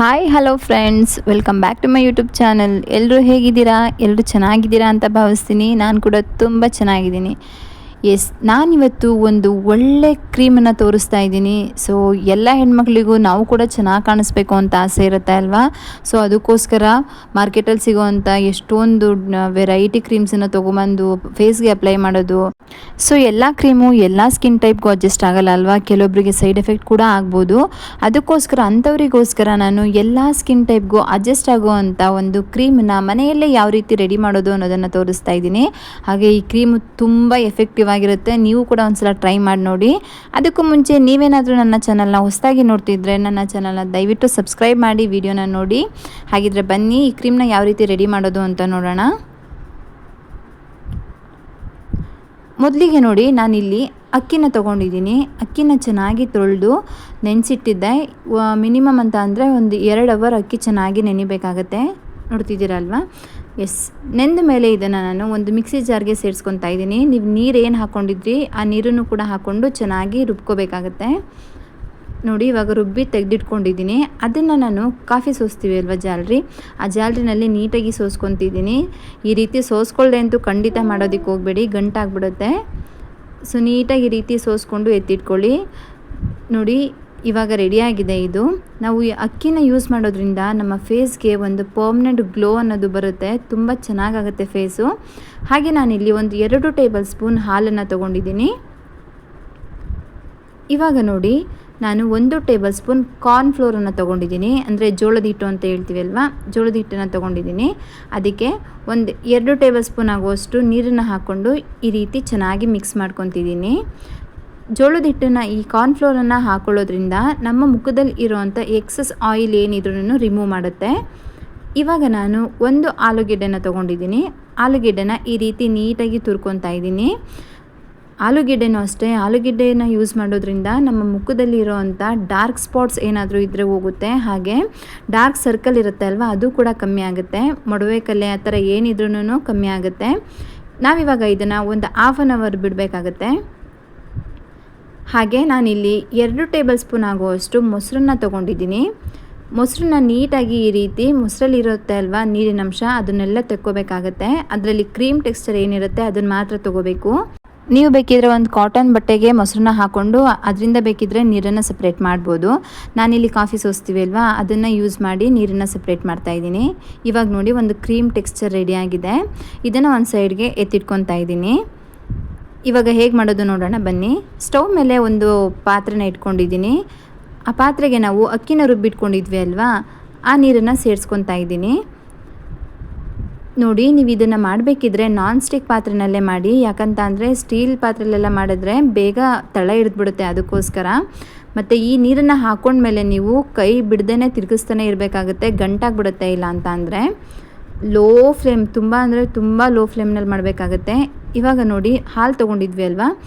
Hi hello friends welcome back to my YouTube channel ಎಲ್ಲರೂ ಹೇಗಿದ್ದೀರಾ? ಎಲ್ಲರೂ ಚೆನ್ನಾಗಿದ್ದೀರಾ ಅಂತ ಭಾವಿಸ್ತೀನಿ. ನಾನು ಕೂಡ ತುಂಬ ಚೆನ್ನಾಗಿದ್ದೀನಿ. ಎಸ್, ನಾನಿವತ್ತು ಒಂದು ಒಳ್ಳೆ ಕ್ರೀಮನ್ನು ತೋರಿಸ್ತಾ ಇದ್ದೀನಿ. ಸೊ, ಎಲ್ಲ ಹೆಣ್ಮಕ್ಳಿಗೂ ನಾವು ಕೂಡ ಚೆನ್ನಾಗಿ ಕಾಣಿಸ್ಬೇಕು ಅಂತ ಆಸೆ ಇರುತ್ತೆ ಅಲ್ವಾ? ಸೊ, ಅದಕ್ಕೋಸ್ಕರ ಮಾರ್ಕೆಟಲ್ಲಿ ಸಿಗೋವಂಥ ಎಷ್ಟೊಂದು ವೆರೈಟಿ ಕ್ರೀಮ್ಸನ್ನು ತೊಗೊಂಬಂದು ಫೇಸ್ಗೆ ಅಪ್ಲೈ ಮಾಡೋದು. ಸೊ, ಎಲ್ಲ ಕ್ರೀಮು ಎಲ್ಲ ಸ್ಕಿನ್ ಟೈಪ್ಗೂ ಅಡ್ಜಸ್ಟ್ ಆಗಲ್ಲ ಅಲ್ವಾ? ಕೆಲವೊಬ್ಬರಿಗೆ ಸೈಡ್ ಎಫೆಕ್ಟ್ ಕೂಡ ಆಗ್ಬೋದು. ಅದಕ್ಕೋಸ್ಕರ ಅಂಥವರಿಗೋಸ್ಕರ ನಾನು ಎಲ್ಲ ಸ್ಕಿನ್ ಟೈಪ್ಗೂ ಅಡ್ಜಸ್ಟ್ ಆಗುವಂಥ ಒಂದು ಕ್ರೀಮನ್ನು ಮನೆಯಲ್ಲೇ ಯಾವ ರೀತಿ ರೆಡಿ ಮಾಡೋದು ಅನ್ನೋದನ್ನು ತೋರಿಸ್ತಾ ಇದ್ದೀನಿ. ಹಾಗೆ ಈ ಕ್ರೀಮು ತುಂಬ ಎಫೆಕ್ಟಿವ್ ಆಗಿರುತ್ತೆ ನೀವು ಕೂಡ ಒಂದ್ಸಲ ಟ್ರೈ ಮಾಡಿ ನೋಡಿ. ಅದಕ್ಕೂ ಮುಂಚೆ ನೀವೇನಾದರೂ ನನ್ನ ಚಾನಲ್ನ ಹೊಸದಾಗಿ ನೋಡ್ತಿದ್ರೆ ನನ್ನ ಚಾನಲ್ನ ದಯವಿಟ್ಟು ಸಬ್ಸ್ಕ್ರೈಬ್ ಮಾಡಿ ವಿಡಿಯೋನ ನೋಡಿ. ಹಾಗಿದ್ರೆ ಬನ್ನಿ, ಈ ಕ್ರೀಮ್ನ ಯಾವ ರೀತಿ ರೆಡಿ ಮಾಡೋದು ಅಂತ ನೋಡೋಣ. ಮೊದಲಿಗೆ ನೋಡಿ, ನಾನಿಲ್ಲಿ ಅಕ್ಕಿನ ತೊಗೊಂಡಿದ್ದೀನಿ. ಅಕ್ಕಿನ ಚೆನ್ನಾಗಿ ತೊಳೆದು ನೆನೆಸಿಟ್ಟಿದ್ದೆ. ಮಿನಿಮಮ್ ಅಂತ ಅಂದರೆ ಒಂದು ಎರಡು ಅವರ್ ಅಕ್ಕಿ ಚೆನ್ನಾಗಿ ನೆನಿಬೇಕಾಗತ್ತೆ. ನೋಡ್ತಿದ್ದೀರಲ್ವಾ? ಎಸ್ ನೆಂದ ಮೇಲೆ ಇದನ್ನು ನಾನು ಒಂದು ಮಿಕ್ಸಿ ಜಾರ್ಗೆ ಸೇರಿಸ್ಕೊತಾ ಇದ್ದೀನಿ. ನೀವು ನೀರು ಏನು ಹಾಕ್ಕೊಂಡಿದ್ರಿ ಆ ನೀರನ್ನು ಕೂಡ ಹಾಕ್ಕೊಂಡು ಚೆನ್ನಾಗಿ ರುಬ್ಕೋಬೇಕಾಗತ್ತೆ. ನೋಡಿ, ಇವಾಗ ರುಬ್ಬಿ ತೆಗೆದಿಟ್ಕೊಂಡಿದ್ದೀನಿ. ಅದನ್ನು ನಾನು ಕಾಫಿ ಸೋಸ್ತೀವಿ ಅಲ್ವಾ ಜಾಲ್ರಿ? ಆ ಜಾಲ್ರಿನಲ್ಲಿ ನೀಟಾಗಿ ಸೋಸ್ಕೊತಿದ್ದೀನಿ. ಈ ರೀತಿ ಸೋಸ್ಕೊಳ್ಳದೆ ಅಂತೂ ಖಂಡಿತ ಮಾಡೋದಕ್ಕೆ ಹೋಗಬೇಡಿ ಗಂಟಾಗ್ಬಿಡುತ್ತೆ ಸೊ, ನೀಟಾಗಿ ಈ ರೀತಿ ಸೋಸ್ಕೊಂಡು ಎತ್ತಿಟ್ಕೊಳ್ಳಿ. ನೋಡಿ ಇವಾಗ ರೆಡಿಯಾಗಿದೆ ಇದು. ನಾವು ಈ ಅಕ್ಕಿನ ಯೂಸ್ ಮಾಡೋದ್ರಿಂದ ನಮ್ಮ ಫೇಸ್ಗೆ ಒಂದು ಪರ್ಮನೆಂಟ್ ಗ್ಲೋ ಅನ್ನೋದು ಬರುತ್ತೆ. ತುಂಬ ಚೆನ್ನಾಗಾಗುತ್ತೆ ಫೇಸು ಹಾಗೆ ನಾನಿಲ್ಲಿ ಒಂದು ಎರಡು ಟೇಬಲ್ ಸ್ಪೂನ್ ಹಾಲನ್ನು ತೊಗೊಂಡಿದ್ದೀನಿ. ಇವಾಗ ನೋಡಿ, ನಾನು ಒಂದು ಟೇಬಲ್ ಸ್ಪೂನ್ ಕಾರ್ನ್ ಫ್ಲೋರನ್ನು ತೊಗೊಂಡಿದ್ದೀನಿ. ಅಂದರೆ ಜೋಳದ ಹಿಟ್ಟು ಅಂತ ಹೇಳ್ತೀವಿ ಅಲ್ವಾ? ಜೋಳದ ಹಿಟ್ಟನ್ನು ತೊಗೊಂಡಿದ್ದೀನಿ. ಅದಕ್ಕೆ ಒಂದು ಎರಡು ಟೇಬಲ್ ಸ್ಪೂನ್ ಆಗುವಷ್ಟು ನೀರನ್ನು ಹಾಕ್ಕೊಂಡು ಈ ರೀತಿ ಚೆನ್ನಾಗಿ ಮಿಕ್ಸ್ ಮಾಡ್ಕೊತಿದ್ದೀನಿ. ಜೋಳದ ಹಿಟ್ಟನ್ನು ಈ ಕಾರ್ನ್ಫ್ಲೋರನ್ನು ಹಾಕೊಳ್ಳೋದ್ರಿಂದ ನಮ್ಮ ಮುಖದಲ್ಲಿ ಇರುವಂತ ಎಕ್ಸಸ್ ಆಯಿಲ್ ಏನಿದ್ರೂ ರಿಮೂವ್ ಮಾಡುತ್ತೆ. ಇವಾಗ ನಾನು ಒಂದು ಆಲೂಗೆಡ್ಡೆನ ತಗೊಂಡಿದ್ದೀನಿ. ಆಲೂಗೆಡ್ಡೆನ ಈ ರೀತಿ ನೀಟಾಗಿ ತುರ್ಕೊತಾ ಇದ್ದೀನಿ. ಆಲೂಗೆಡ್ಡೆನೂ ಅಷ್ಟೇ, ಆಲೂಗೆಡ್ಡೆನ ಯೂಸ್ ಮಾಡೋದ್ರಿಂದ ನಮ್ಮ ಮುಖದಲ್ಲಿ ಇರೋವಂಥ ಡಾರ್ಕ್ ಸ್ಪಾಟ್ಸ್ ಏನಾದರೂ ಇದ್ದರೆ ಹೋಗುತ್ತೆ. ಹಾಗೆ ಡಾರ್ಕ್ ಸರ್ಕಲ್ ಇರುತ್ತೆ ಅಲ್ವಾ, ಅದು ಕೂಡ ಕಮ್ಮಿ ಆಗುತ್ತೆ. ಮೊಡವೆ ಕಲೆ ಆ ಥರ ಏನಿದ್ರೂ ಕಮ್ಮಿ ಆಗುತ್ತೆ. ನಾವಿವಾಗ ಇದನ್ನು ಒಂದು ಹಾಫ್ ಆನ್ ಅವರ್ ಬಿಡಬೇಕಾಗತ್ತೆ. ಹಾಗೆ ನಾನಿಲ್ಲಿ ಎರಡು ಟೇಬಲ್ ಸ್ಪೂನ್ ಆಗುವಷ್ಟು ಮೊಸರನ್ನ ತೊಗೊಂಡಿದ್ದೀನಿ. ಮೊಸರನ್ನ ನೀಟಾಗಿ ಈ ರೀತಿ ಮೊಸರಲ್ಲಿರುತ್ತೆ ಅಲ್ವಾ ನೀರಿನಂಶ ಅದನ್ನೆಲ್ಲ ತೆಕ್ಕೋಬೇಕಾಗತ್ತೆ. ಅದರಲ್ಲಿ ಕ್ರೀಮ್ ಟೆಕ್ಸ್ಚರ್ ಏನಿರುತ್ತೆ ಅದನ್ನು ಮಾತ್ರ ತೊಗೋಬೇಕು. ನೀವು ಬೇಕಿದ್ರೆ ಒಂದು ಕಾಟನ್ ಬಟ್ಟೆಗೆ ಮೊಸರನ್ನ ಹಾಕ್ಕೊಂಡು ಅದರಿಂದ ಬೇಕಿದ್ರೆ ನೀರನ್ನು ಸಪ್ರೇಟ್ ಮಾಡ್ಬೋದು. ನಾನಿಲ್ಲಿ ಕಾಫಿ ಸೋಸ್ತೀವಿ ಅಲ್ವಾ, ಅದನ್ನು ಯೂಸ್ ಮಾಡಿ ನೀರನ್ನು ಸಪ್ರೇಟ್ ಮಾಡ್ತಾ ಇದ್ದೀನಿ. ಇವಾಗ ನೋಡಿ ಒಂದು ಕ್ರೀಮ್ ಟೆಕ್ಸ್ಚರ್ ರೆಡಿಯಾಗಿದೆ ಇದನ್ನು ಒಂದು ಸೈಡ್ಗೆ ಎತ್ತಿಟ್ಕೊತಾ ಇದ್ದೀನಿ. ಇವಾಗ ಹೇಗೆ ಮಾಡೋದು ನೋಡೋಣ, ಬನ್ನಿ. ಸ್ಟವ್ ಮೇಲೆ ಒಂದು ಪಾತ್ರೆನ ಇಟ್ಕೊಂಡಿದ್ದೀನಿ. ಆ ಪಾತ್ರೆಗೆ ನಾವು ಅಕ್ಕಿನ ರುಬ್ಬಿಟ್ಕೊಂಡಿದ್ವಿ ಅಲ್ವಾ? ಆ ನೀರನ್ನು ಸೇರಿಸ್ಕೊತಾ ಇದ್ದೀನಿ. ನೋಡಿ, ನೀವು ಇದನ್ನು ಮಾಡಬೇಕಿದ್ರೆ ನಾನ್ ಸ್ಟಿಕ್ ಪಾತ್ರೆನಲ್ಲೇ ಮಾಡಿ. ಯಾಕಂತ ಅಂದರೆ ಸ್ಟೀಲ್ ಪಾತ್ರೆಲೆಲ್ಲ ಮಾಡಿದ್ರೆ ಬೇಗ ತಳ ಹಿಡಿದ್ಬಿಡುತ್ತೆ ಅದಕ್ಕೋಸ್ಕರ. ಮತ್ತು ಈ ನೀರನ್ನು ಹಾಕೊಂಡ್ಮೇಲೆ ನೀವು ಕೈ ಬಿಡ್ದೇ ತಿರುಗಿಸ್ತಾನೆ ಇರಬೇಕಾಗುತ್ತೆ, ಗಂಟಾಗ್ಬಿಡುತ್ತೆ ಇಲ್ಲ ಅಂತ ಅಂದರೆ. ಲೋ ಫ್ಲೇಮ್ ತುಂಬ ಅಂದರೆ ತುಂಬ ಲೋ ಫ್ಲೇಮ್ನಲ್ಲಿ ಮಾಡಬೇಕಾಗತ್ತೆ. ಇವಾಗ ನೋಡಿ ಹಾಲು ತೊಗೊಂಡಿದ್ವಿ ಅಲ್ವಾ?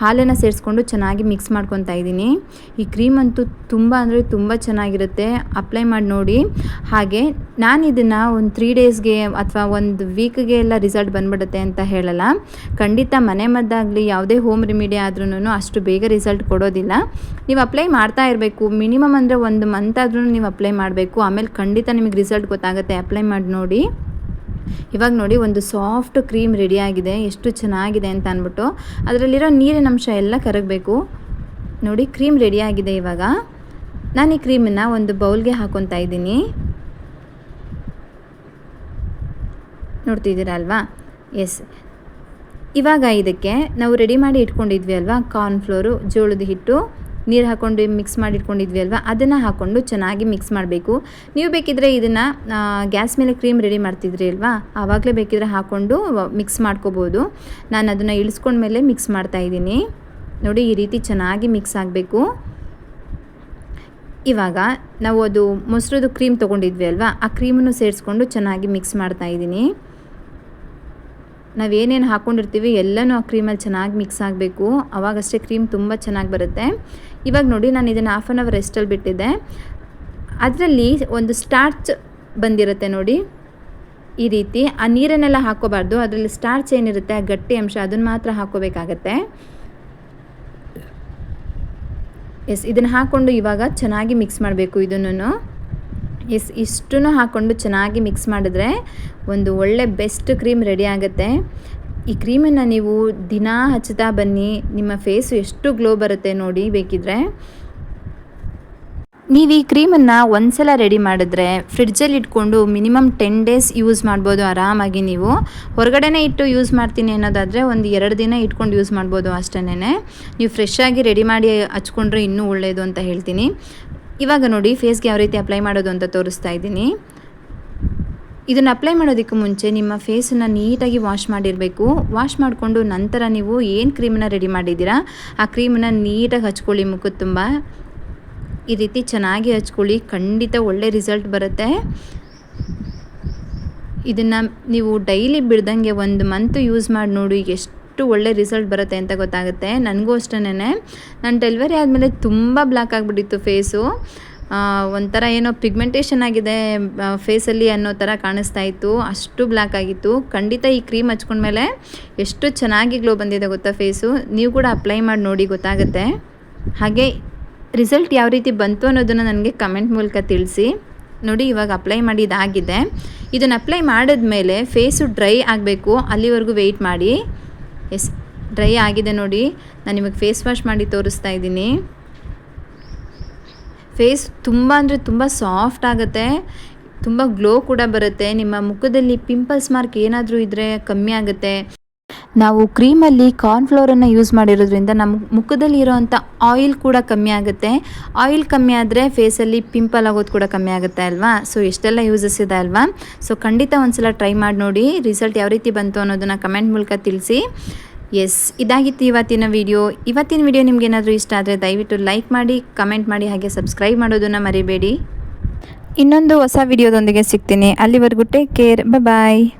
ಹಾಲನ್ನು ಸೇರಿಸ್ಕೊಂಡು ಚೆನ್ನಾಗಿ ಮಿಕ್ಸ್ ಮಾಡ್ಕೊತಾ ಇದ್ದೀನಿ. ಈ ಕ್ರೀಮ್ ಅಂತೂ ತುಂಬ ಅಂದರೆ ತುಂಬ ಚೆನ್ನಾಗಿರುತ್ತೆ. ಅಪ್ಲೈ ಮಾಡಿ ನೋಡಿ. ಹಾಗೆ ನಾನು ಇದನ್ನು ಒಂದು ತ್ರೀ ಡೇಸ್ಗೆ ಅಥವಾ ಒಂದು ವೀಕ್ಗೆ ಎಲ್ಲ ರಿಸಲ್ಟ್ ಬಂದ್ಬಿಡುತ್ತೆ ಅಂತ ಹೇಳಲ್ಲ. ಖಂಡಿತ ಮನೆ ಮದ್ದಾಗಲಿ ಯಾವುದೇ ಹೋಮ್ ರೆಮಿಡಿ ಆದ್ರೂ ಅಷ್ಟು ಬೇಗ ರಿಸಲ್ಟ್ ಕೊಡೋದಿಲ್ಲ. ನೀವು ಅಪ್ಲೈ ಮಾಡ್ತಾ ಇರಬೇಕು. ಮಿನಿಮಮ್ ಅಂದರೆ ಒಂದು ಮಂತ್ ಆದ್ರೂ ನೀವು ಅಪ್ಲೈ ಮಾಡಬೇಕು. ಆಮೇಲೆ ಖಂಡಿತ ನಿಮಗೆ ರಿಸಲ್ಟ್ ಗೊತ್ತಾಗುತ್ತೆ. ಅಪ್ಲೈ ಮಾಡಿ ನೋಡಿ. ಇವಾಗ ನೋಡಿ ಒಂದು ಸಾಫ್ಟ್ ಕ್ರೀಮ್ ರೆಡಿಯಾಗಿದೆ ಎಷ್ಟು ಚೆನ್ನಾಗಿದೆ ಅಂತ ಅಂದ್ಬಿಟ್ಟು ಅದರಲ್ಲಿರೋ ನೀರಿನ ಅಂಶ ಎಲ್ಲ ಕರಗಬೇಕು. ನೋಡಿ ಕ್ರೀಮ್ ರೆಡಿಯಾಗಿದೆ ಇವಾಗ. ನಾನು ಈ ಕ್ರೀಮನ್ನು ಒಂದು ಬೌಲ್ಗೆ ಹಾಕೊತಾ ಇದ್ದೀನಿ. ನೋಡ್ತಿದ್ದೀರಾ ಅಲ್ವಾ? ಎಸ್ ಇವಾಗ ಇದಕ್ಕೆ ನಾವು ರೆಡಿ ಮಾಡಿ ಇಟ್ಕೊಂಡಿದ್ವಿ ಅಲ್ವಾ? ಕಾರ್ನ್ಫ್ಲೋರು ಜೋಳದ ಹಿಟ್ಟು. ನೀರು ಹಾಕ್ಕೊಂಡು ಮಿಕ್ಸ್ ಮಾಡಿ ಇಟ್ಕೊಂಡಿದ್ವಿ ಅಲ್ವಾ? ಅದನ್ನು ಹಾಕ್ಕೊಂಡು ಚೆನ್ನಾಗಿ ಮಿಕ್ಸ್ ಮಾಡಬೇಕು. ನೀವು ಬೇಕಿದ್ರೆ ಇದನ್ನು ಗ್ಯಾಸ್ ಮೇಲೆ ಕ್ರೀಮ್ ರೆಡಿ ಮಾಡ್ತಿದ್ರಿ ಅಲ್ವಾ? ಆವಾಗಲೇ ಬೇಕಿದ್ರೆ ಹಾಕ್ಕೊಂಡು ಮಿಕ್ಸ್ ಮಾಡ್ಕೋಬೋದು. ನಾನು ಅದನ್ನು ಇಳಿಸ್ಕೊಂಡ್ಮೇಲೆ ಮಿಕ್ಸ್ ಮಾಡ್ತಾ ಇದ್ದೀನಿ. ನೋಡಿ, ಈ ರೀತಿ ಚೆನ್ನಾಗಿ ಮಿಕ್ಸ್ ಆಗಬೇಕು. ಇವಾಗ ನಾವು ಅದು ಮೊಸರದು ಕ್ರೀಮ್ ತೊಗೊಂಡಿದ್ವಿ ಅಲ್ವಾ? ಆ ಕ್ರೀಮನ್ನು ಸೇರಿಸ್ಕೊಂಡು ಚೆನ್ನಾಗಿ ಮಿಕ್ಸ್ ಮಾಡ್ತಾ ಇದ್ದೀನಿ. ನಾವೇನೇನು ಹಾಕ್ಕೊಂಡಿರ್ತೀವಿ ಎಲ್ಲನೂ ಆ ಕ್ರೀಮಲ್ಲಿ ಚೆನ್ನಾಗಿ ಮಿಕ್ಸ್ ಆಗಬೇಕು. ಅವಾಗಷ್ಟೇ ಕ್ರೀಮ್ ತುಂಬ ಚೆನ್ನಾಗಿ ಬರುತ್ತೆ. ಇವಾಗ ನೋಡಿ ನಾನು ಇದನ್ನು ಹಾಫ್ ಆನ್ ಅವರ್ ರೆಸ್ಟಲ್ಲಿ ಬಿಟ್ಟಿದ್ದೆ. ಅದರಲ್ಲಿ ಒಂದು ಸ್ಟಾರ್ಚ್ ಬಂದಿರುತ್ತೆ ನೋಡಿ. ಈ ರೀತಿ. ಆ ನೀರನ್ನೆಲ್ಲ ಹಾಕೋಬಾರ್ದು. ಅದರಲ್ಲಿ ಸ್ಟಾರ್ಚ್ ಏನಿರುತ್ತೆ ಆ ಗಟ್ಟಿ ಅಂಶ ಅದನ್ನು ಮಾತ್ರ ಹಾಕೋಬೇಕಾಗತ್ತೆ. ಎಸ್ ಇದನ್ನು ಹಾಕ್ಕೊಂಡು ಇವಾಗ ಚೆನ್ನಾಗಿ ಮಿಕ್ಸ್ ಮಾಡಬೇಕು ಇದನ್ನು ಎಸ್ ಇಷ್ಟನ್ನು ಹಾಕ್ಕೊಂಡು ಚೆನ್ನಾಗಿ ಮಿಕ್ಸ್ ಮಾಡಿದ್ರೆ ಒಂದು ಒಳ್ಳೆ ಬೆಸ್ಟ್ ಕ್ರೀಮ್ ರೆಡಿ ಆಗುತ್ತೆ. ಈ ಕ್ರೀಮನ್ನು ನೀವು ದಿನ ಹಚ್ಚುತ್ತಾ ಬನ್ನಿ. ನಿಮ್ಮ ಫೇಸು ಎಷ್ಟು ಗ್ಲೋ ಬರುತ್ತೆ ನೋಡಿ ಬೇಕಿದ್ರೆ. ನೀವು ಈ ಕ್ರೀಮನ್ನು ಒಂದ್ಸಲ ರೆಡಿ ಮಾಡಿದ್ರೆ ಫ್ರಿಡ್ಜಲ್ಲಿ ಇಟ್ಕೊಂಡು ಮಿನಿಮಮ್ ಟೆನ್ ಡೇಸ್ ಯೂಸ್ ಮಾಡ್ಬೋದು ಆರಾಮಾಗಿ ನೀವು. ಹೊರಗಡೆನೇ ಇಟ್ಟು ಯೂಸ್ ಮಾಡ್ತೀನಿ ಅನ್ನೋದಾದರೆ ಒಂದು ಎರಡು ದಿನ ಇಟ್ಕೊಂಡು ಯೂಸ್ ಮಾಡ್ಬೋದು ಅಷ್ಟೇ ನೀವು ಫ್ರೆಶ್ ಆಗಿ ರೆಡಿ ಮಾಡಿ ಹಚ್ಕೊಂಡ್ರೆ ಇನ್ನೂ ಒಳ್ಳೆಯದು ಅಂತ ಹೇಳ್ತೀನಿ. ಇವಾಗ ನೋಡಿ ಫೇಸ್ಗೆ ಯಾವ ರೀತಿ ಅಪ್ಲೈ ಮಾಡೋದು ಅಂತ ತೋರಿಸ್ತಾ ಇದ್ದೀನಿ. ಇದನ್ನು ಅಪ್ಲೈ ಮಾಡೋದಕ್ಕೆ ಮುಂಚೆ ನಿಮ್ಮ ಫೇಸನ್ನು ನೀಟಾಗಿ ವಾಶ್ ಮಾಡಿರಬೇಕು. ವಾಶ್ ಮಾಡಿಕೊಂಡು ನಂತರ ನೀವು ಏನು ಕ್ರೀಮನ್ನು ರೆಡಿ ಮಾಡಿದ್ದೀರಾ, ಆ ಕ್ರೀಮನ್ನು ನೀಟಾಗಿ ಹಚ್ಕೊಳ್ಳಿ ಮುಖದ ತುಂಬ. ಈ ರೀತಿ ಚೆನ್ನಾಗಿ ಹಚ್ಕೊಳ್ಳಿ, ಖಂಡಿತ ಒಳ್ಳೆ ರಿಸಲ್ಟ್ ಬರುತ್ತೆ. ಇದನ್ನು ನೀವು ಡೈಲಿ ಬಿಡ್ದಂಗೆ ಒಂದು ಮಂತ್ ಯೂಸ್ ಮಾಡಿ ನೋಡಿ ಎಷ್ಟು ಒಳ್ಳೆ ರಿಸಲ್ಟ್ ಬರುತ್ತೆ ಅಂತ ಗೊತ್ತಾಗುತ್ತೆ. ನನಗೂ ಅಷ್ಟೇ ನಾನು ಡೆಲಿವರಿ ಆದಮೇಲೆ ತುಂಬ ಬ್ಲ್ಯಾಕ್ ಆಗಿಬಿಟ್ಟಿತ್ತು ಫೇಸು ಒಂಥರ ಏನೋ ಪಿಗ್ಮೆಂಟೇಷನ್ ಆಗಿದೆ ಫೇಸಲ್ಲಿ ಅನ್ನೋ ಥರ ಕಾಣಿಸ್ತಾ ಇತ್ತು. ಅಷ್ಟು ಬ್ಲ್ಯಾಕ್ ಆಗಿತ್ತು. ಖಂಡಿತ ಈ ಕ್ರೀಮ್ ಹಚ್ಕೊಂಡ್ಮೇಲೆ ಎಷ್ಟು ಚೆನ್ನಾಗಿ ಗ್ಲೋ ಬಂದಿದೆ ಗೊತ್ತಾ ಫೇಸು ನೀವು ಕೂಡ ಅಪ್ಲೈ ಮಾಡಿ ನೋಡಿ ಗೊತ್ತಾಗುತ್ತೆ. ಹಾಗೆ ರಿಸಲ್ಟ್ ಯಾವ ರೀತಿ ಬಂತು ಅನ್ನೋದನ್ನು ನನಗೆ ಕಮೆಂಟ್ ಮೂಲಕ ತಿಳಿಸಿ. ನೋಡಿ, ಇವಾಗ ಅಪ್ಲೈ ಮಾಡಿದಾಗಿದೆ ಇದನ್ನು ಅಪ್ಲೈ ಮಾಡಿದ್ಮೇಲೆ ಫೇಸು ಡ್ರೈ ಆಗಬೇಕು. ಅಲ್ಲಿವರೆಗೂ ವೆಯ್ಟ್ ಮಾಡಿ. ಎಸ್, ಡ್ರೈ ಆಗಿದೆ ನೋಡಿ. ನಾನು ನಿಮಗೆ ಫೇಸ್ ವಾಶ್ ಮಾಡಿ ತೋರಿಸ್ತಾ ಇದ್ದೀನಿ. ಫೇಸ್ ತುಂಬ ಅಂದರೆ ತುಂಬ ಸಾಫ್ಟ್ ಆಗುತ್ತೆ. ತುಂಬ ಗ್ಲೋ ಕೂಡ ಬರುತ್ತೆ. ನಿಮ್ಮ ಮುಖದಲ್ಲಿ ಪಿಂಪಲ್ಸ್ ಮಾರ್ಕ್ ಏನಾದರೂ ಇದ್ದರೆ ಕಮ್ಮಿ ಆಗುತ್ತೆ. ನಾವು ಕ್ರೀಮಲ್ಲಿ ಕಾರ್ನ್ಫ್ಲೋರನ್ನು ಯೂಸ್ ಮಾಡಿರೋದ್ರಿಂದ ನಮ್ಮ ಮುಖದಲ್ಲಿ ಇರೋವಂಥ ಆಯಿಲ್ ಕೂಡ ಕಮ್ಮಿ ಆಗುತ್ತೆ. ಆಯಿಲ್ ಕಮ್ಮಿ ಆದರೆ ಫೇಸಲ್ಲಿ ಪಿಂಪಲ್ ಆಗೋದು ಕೂಡ ಕಮ್ಮಿ ಆಗುತ್ತೆ ಅಲ್ವಾ? ಸೊ, ಇಷ್ಟೆಲ್ಲ ಯೂಸಸ್ ಇದೆ ಅಲ್ವಾ? ಸೊ, ಖಂಡಿತ ಒಂದ್ಸಲ ಟ್ರೈ ಮಾಡಿ ನೋಡಿ. ರಿಸಲ್ಟ್ ಯಾವ ರೀತಿ ಬಂತು ಅನ್ನೋದನ್ನು ಕಮೆಂಟ್ ಮೂಲಕ ತಿಳಿಸಿ. ಎಸ್ ಇದಾಗಿತ್ತು ಇವತ್ತಿನ ವಿಡಿಯೋ. ಇವತ್ತಿನ ವಿಡಿಯೋ ನಿಮ್ಗೇನಾದರೂ ಇಷ್ಟ ಆದರೆ ದಯವಿಟ್ಟು ಲೈಕ್ ಮಾಡಿ, ಕಮೆಂಟ್ ಮಾಡಿ, ಹಾಗೆ ಸಬ್ಸ್ಕ್ರೈಬ್ ಮಾಡೋದನ್ನು ಮರಿಬೇಡಿ. ಇನ್ನೊಂದು ಹೊಸ ವಿಡಿಯೋದೊಂದಿಗೆ ಸಿಗ್ತೀನಿ. ಅಲ್ಲಿವರೆಗೂ ಟೇಕ್ ಕೇರ್ ಬಾಯ್